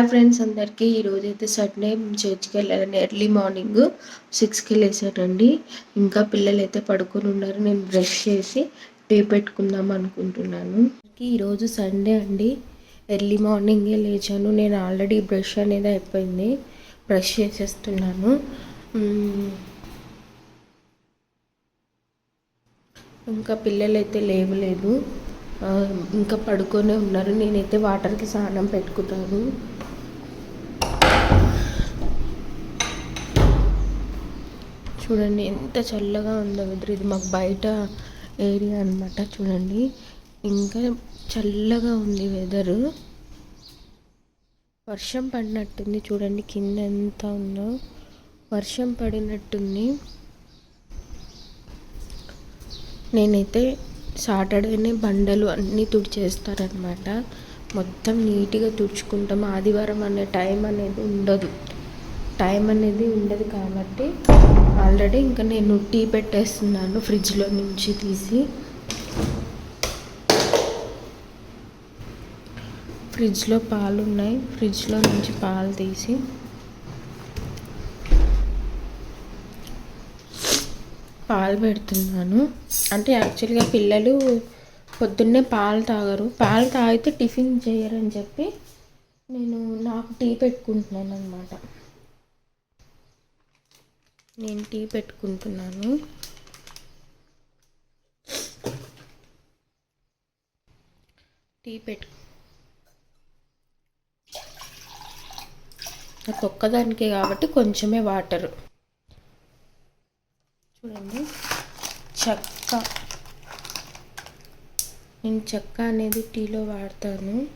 Hi friends అందరికీ ఈరోజు అయితే సండే చర్చ్కి వెళ్ళాలని ఎర్లీ మార్నింగ్ సిక్స్కి వెళ్ళేసానండి ఇంకా పిల్లలు అయితే పడుకొని ఉన్నారు. నేను బ్రష్ చేసి టీ పెట్టుకుందాం అనుకుంటున్నాను. ఈరోజు సండే అండి. ఎర్లీ మార్నింగే లేచాను. నేను ఆల్రెడీ బ్రష్ అనేది అయిపోయింది. బ్రష్ చేసేస్తున్నాను. ఇంకా పిల్లలు అయితే లేవలేదు ఇంకా పడుకొనే ఉన్నారు. నేనైతే వాటర్కి స్నానం పెట్టుకుంటాను. చూడండి ఎంత చల్లగా ఉందో వెదర్. ఇది మాకు బయట ఏరియా అనమాట చూడండి. ఇంకా చల్లగా ఉంది వెదరు. వర్షం పడినట్టుంది చూడండి కింద ఎంత ఉందో. వర్షం పడినట్టుంది. నేనైతే సాటర్డేనే బండలు అన్నీ తుడిచేస్తారనమాట మొత్తం నీట్గా తుడుచుకుంటాం. ఆదివారం అనే టైం అనేది ఉండదు. టైం అనేది ఉండదు కాబట్టి ఆల్రెడీ ఇంకా నేను టీ పెట్టేస్తున్నాను ఫ్రిడ్జ్లో నుంచి తీసి. ఫ్రిడ్జ్లో పాలు ఉన్నాయి ఫ్రిడ్జ్లో నుంచి పాలు తీసి. పాలు పెడుతున్నాను. అంటే యాక్చువల్గా పిల్లలు పొద్దున్నే పాలు తాగరు. పాలు తాగితే టిఫిన్ చేయరని చెప్పి నేను నాకు టీ పెట్టుకుంటున్నాను అనమాట నేను టీ పెట్టుకుంటున్నాను. టీ పెట్టు. నాకు ఒక్కదానికే కాబట్టి కొంచెమే వాటరు. చూడండి. చెక్క. నేను చెక్క అనేది టీలో వాడతాను.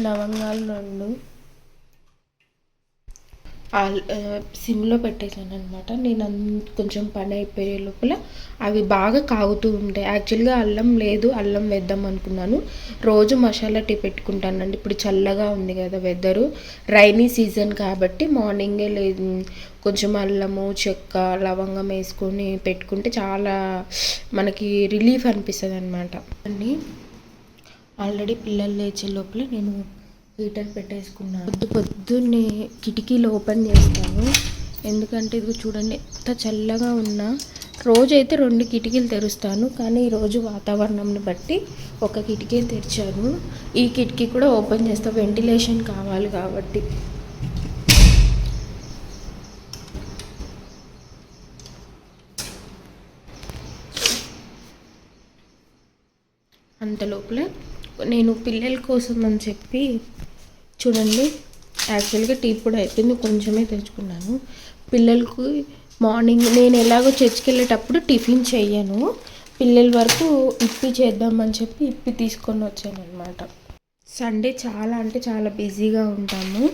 లవంగాలు రెండు. సిమ్లో పెట్టేసాను అనమాట నేను అన్- కొంచెం పని అయిపోయే లోపల అవి బాగా కాగుతూ ఉంటాయి. యాక్చువల్గా అల్లం లేదు అల్లం వేద్దాం అనుకున్నాను. రోజు మసాలా టీ పెట్టుకుంటానండి. ఇప్పుడు చల్లగా ఉంది కదా వెదరు. రైనీ సీజన్ కాబట్టి మార్నింగే లేదు కొంచెం అల్లము చెక్క లవంగం వేసుకొని పెట్టుకుంటే చాలా మనకి రిలీఫ్ అనిపిస్తుంది అనమాట అండి ఆల్రెడీ పిల్లలు లేచే లోపల నేను హీటర్ పెట్టేసుకున్నాను. పొద్దు పొద్దున్నే కిటికీలు ఓపెన్ చేస్తాను. ఎందుకంటే ఇది చూడండి ఎంత చల్లగా ఉన్నా రోజైతే రెండు కిటికీలు తెరుస్తాను. కానీ ఈరోజు వాతావరణంని బట్టి ఒక కిటికీ తెరిచాను. ఈ కిటికీ కూడా ఓపెన్ చేస్తా. వెంటిలేషన్ కావాలి కాబట్టి. అంత లోపల నేను పిల్లల కోసం అని చెప్పి చూడండి యాక్చువల్గా టీ పొడి అయిపోయింది కొంచెమే తెచ్చుకున్నాను. పిల్లలకు మార్నింగ్ నేను ఎలాగో చర్చికి వెళ్ళేటప్పుడు టిఫిన్ చెయ్యను. పిల్లల వరకు ఇప్పి చేద్దామని చెప్పి ఇప్పి తీసుకొని వచ్చాను అనమాట సండే చాలా అంటే చాలా బిజీగా ఉంటాము.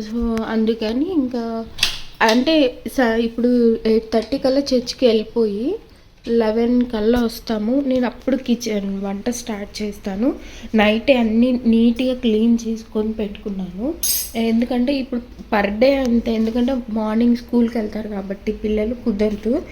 సో అందుకని ఇంకా అంటే స- ఇప్పుడు ఎయిట్ థర్టీ కల్లా చర్చికి వెళ్ళిపోయి లెవెన్ కల్లా వస్తాము. నేను అప్పుడు కిచెన్ వంట స్టార్ట్ చేస్తాను. నైటే అన్నీ నీట్గా క్లీన్ చేసుకొని పెట్టుకున్నాను. ఎందుకంటే ఇప్పుడు పర్ డే అంతే. ఎందుకంటే మార్నింగ్ స్కూల్కి వెళ్తారు కాబట్టి పిల్లలు కుదరదు.